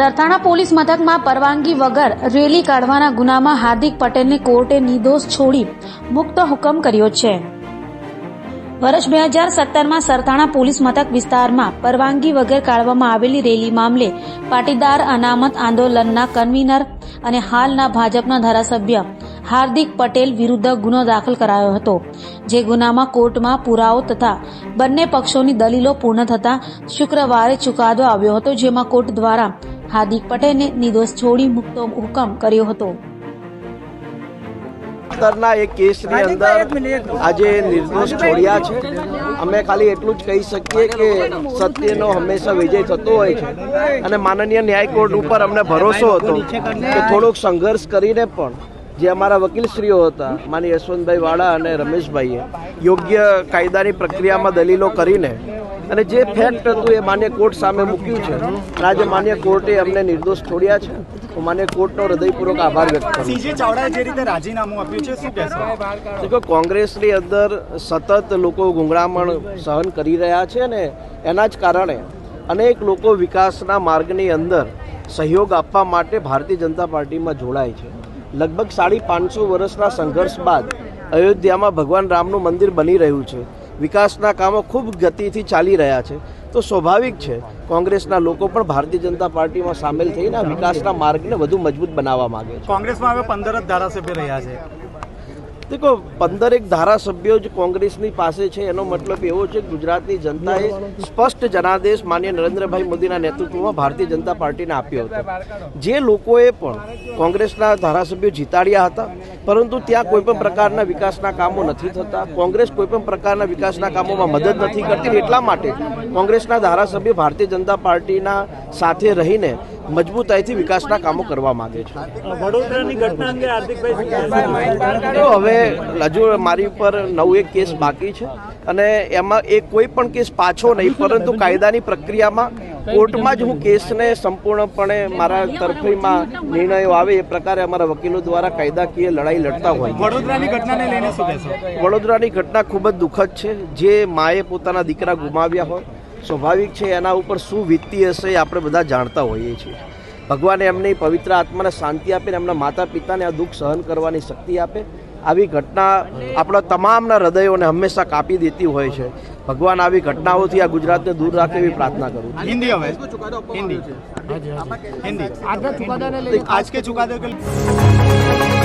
Sarthana police મથકમાં પરવાનગી વગર રેલી કાઢવાના ગુનામાં હાર્દિક પટેલને કોર્ટે નિર્દોષ છોડી મુક્ત હુકમ કર્યો છે. વર્ષ બે હજાર સત્તરમાં સરથાણા પોલીસ મથક વિસ્તારમાં પરવાનગી વગર કાઢવામાં આવેલી રેલી મામલે પાટીદાર અનામત આંદોલનના કન્વીનર અને હાલના ભાજપના ધારાસભ્ય હાર્દિક પટેલ વિરુદ્ધ ગુનો દાખલ કરાયો હતો. જે ગુનામાં કોર્ટમાં પુરાવો તથા બંને પક્ષોની દલીલો પૂર્ણ થતા શુક્રવારે ચુકાદો આવ્યો હતો જેમાં કોર્ટ દ્વારા હાર્દિક પટેલને નિર્દોષ છોડી મુક્તો હુકમ કર્યો હતો એક કેસની અંદર આજે નિર્દોષ છોડ્યા છે અમે ખાલી એટલું જ કહી શકીએ કે સત્યનો હંમેશા વિજય થતો હોય છે અને માનનીય ન્યાય કોર્ટ ઉપર અમને ભરોસો હતો કે થોડોક સંઘર્ષ કરીને પણ જે અમારા વકીલશ્રીઓ હતા માની યશવંતભાઈ વાળા અને રમેશભાઈએ યોગ્ય કાયદાની પ્રક્રિયામાં દલીલો કરીને અને જે ફેક્ટ હતું એ માન્ય કોર્ટ સામે મૂક્યું છે. અને આજે માન્ય કોર્ટે અમને નિર્દોષ છોડ્યા છે. હું માન્ય કોર્ટનો હૃદયપૂર્વક આભાર વ્યક્ત કરું. સીજે ચાવડાએ જે રીતે રાજીનામું આપ્યું છે શું કહેશો? કે કોંગ્રેસની અંદર સતત લોકો ગુંગળામણ સહન કરી રહ્યા છે ને એના જ કારણે અનેક લોકો વિકાસના માર્ગની અંદર સહયોગ આપવા માટે ભારતીય જનતા પાર્ટીમાં જોડાય છે. લગભગ સાડી પાંચસો વર્ષના સંઘર્ષ બાદ અયોધ્યામાં ભગવાન રામનું મંદિર બની રહ્યું છે. વિકાસના કામો ખૂબ ગતિથી ચાલી રહ્યા છે. તો સ્વાભાવિક છે, કોંગ્રેસના લોકો પણ ભારતીય જનતા પાર્ટીમાં સામેલ થઈને વિકાસના માર્ગને વધુ મજબૂત બનાવવા માગે છે. કોંગ્રેસમાં હવે પંદર જ ધારાસભ્ય રહ્યા છે. દેખો પંદર એક ધારાસભ્યો જ કોંગ્રેસની પાસે છે. એનો મતલબ એવો છે કે ગુજરાતની જનતાએ સ્પષ્ટ જનાદેશ માન્ય નરેન્દ્રભાઈ મોદીના નેતૃત્વમાં ભારતીય જનતા પાર્ટીને આપ્યો હતો. જે લોકોએ પણ કોંગ્રેસના ધારાસભ્યો જીતાડ્યા હતા પરંતુ ત્યાં કોઈ પણ પ્રકારના વિકાસના કામો નથી થતા. કોંગ્રેસ કોઈ પણ પ્રકારના વિકાસના કામોમાં મદદ નથી કરતી. એટલા માટે કોંગ્રેસના ધારાસભ્ય ભારતીય જનતા પાર્ટીના સાથે રહીને મજબૂતાઈથી વિકાસના કામો કરવા માંગે છે. તો હવે હજુ મારી ઉપર નવ એક કેસ બાકી છે અને એમાં એ કોઈ પણ કેસ પાછો નહીં પરંતુ કાયદાની પ્રક્રિયામાં કોર્ટમાં જ હું કેસને સંપૂર્ણપણે મારા તરફીમાં નિર્ણયો આવે એ પ્રકારે અમારા વકીલો દ્વારા કાયદાકીય લડાઈ લડતા હોય. વડોદરાની ઘટનાને લઈને શું કહેશો? વડોદરાની ઘટના ખૂબ જ દુઃખદ છે. જે માએ પોતાના દીકરા ગુમાવ્યા હોય સ્વાભાવિક છે એના ઉપર શું વીતતી હશે એ આપણે બધા જાણતા હોઈએ છીએ. ભગવાને એમની પવિત્ર આત્માને શાંતિ આપે ને એમના માતા પિતાને આ દુઃખ સહન કરવાની શક્તિ આપે. આવી ઘટના આપણા તમામના હૃદયોને હંમેશા કાપી દેતી હોય છે. ભગવાન આવી ઘટનાઓથી આ ગુજરાતને દૂર રાખે એવી પ્રાર્થના કરું છું. હિન્દી હવે. હિન્દી. હિન્દી. આજ કે ચુકાદો કે